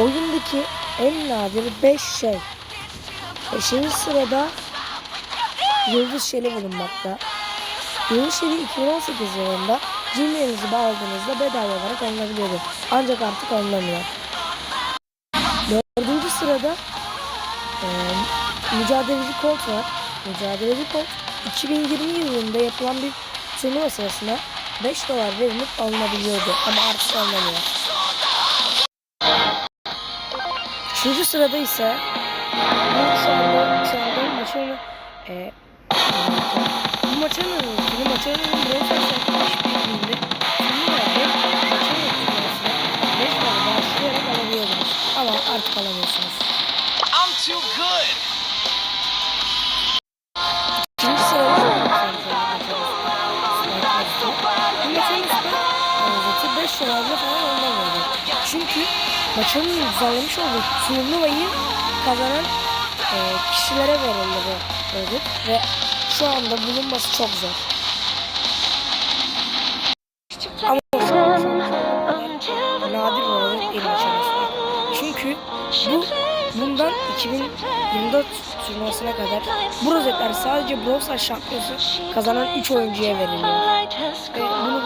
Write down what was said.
oyundaki en nadir 5 şey. 5. sırada Yıldız Şeli bulunmakta. Yıldız Şeli 2018 yılında Gmail'inizi bağladığınızda bedava olarak alınabiliyordu. Ancak artık alınamıyor. Dördüncü sırada e, Mücadeleci Colt var. Mücadeleci Colt 2020 yılında yapılan bir turnuva sırasında 5 dolar verilip alınabiliyordu ama artık alınamıyor. Üçüncü sırada ise bu şu anda, şu anda maçın e, bu maçın bu maçın Brawl Stars yaklaşık birliğinde turnuva ve maçın turnuvasına 5 dolar bağışlayarak alabiliyordunuz. Ama artık alamıyorsunuz. I'm too good. İkinci sırada bu maçın üstü 5 dolarla falan oynamıyordu. Çünkü maçın düzenlemiş olduğu turnuvayı kazanan e, kişilere verildi bu ve şu anda bulunması çok zor. Ama nadir olarak maç arasında. Çünkü bu bundan 2024 turnuvasına kadar bu rozetler sadece Brawl Stars şampiyonu kazanan 3 oyuncuya veriliyor. Ve bunu